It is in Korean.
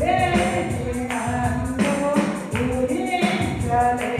우리 우리 잘해